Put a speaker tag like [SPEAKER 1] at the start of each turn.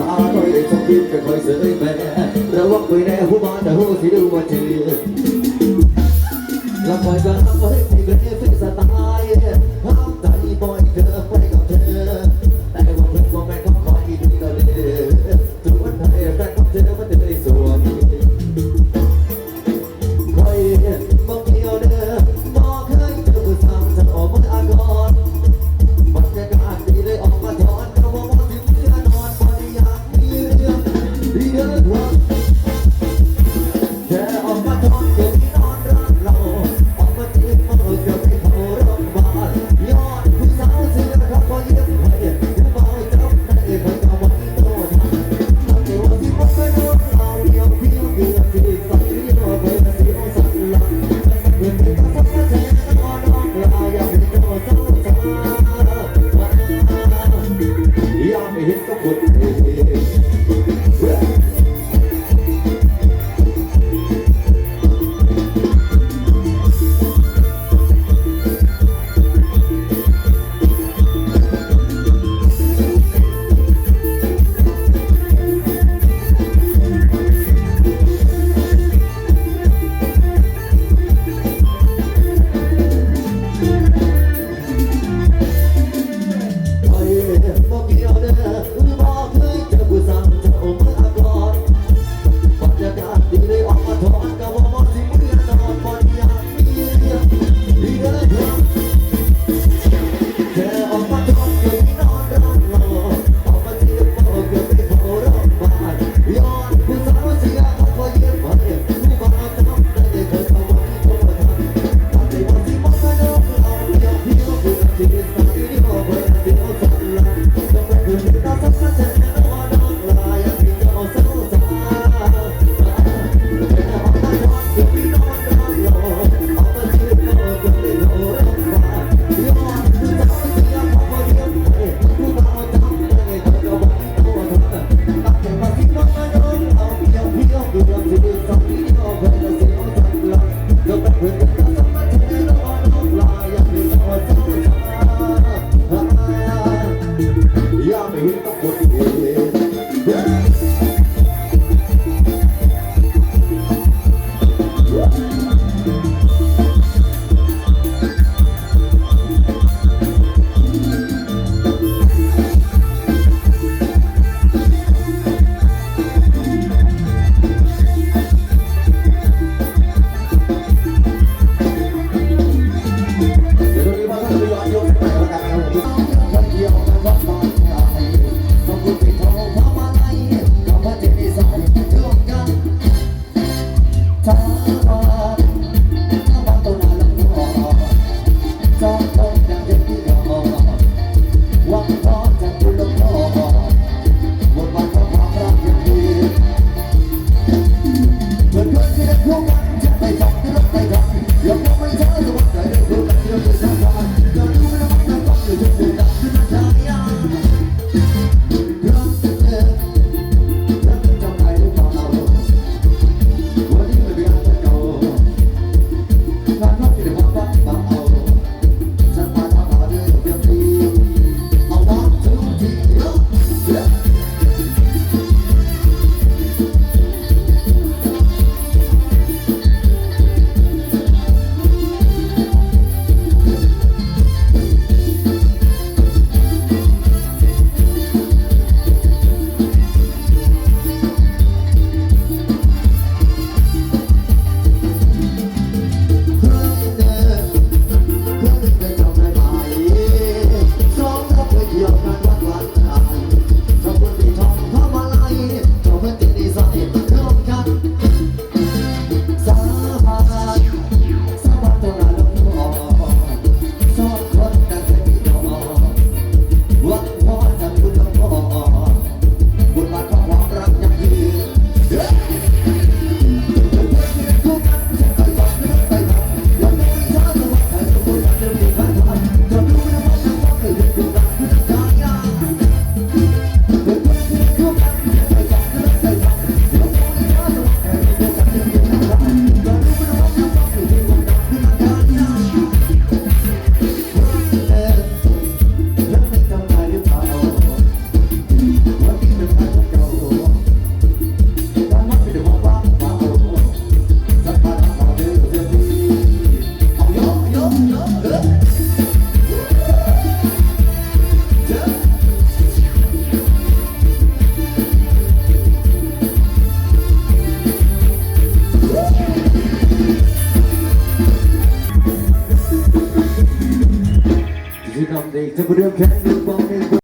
[SPEAKER 1] มา
[SPEAKER 2] คอยม่
[SPEAKER 1] ได้สักที
[SPEAKER 2] แต่
[SPEAKER 1] คอยเสยแม่ระวังไปแน่หัวมาแต่หัวสีดูมาจีล้วคอยกัน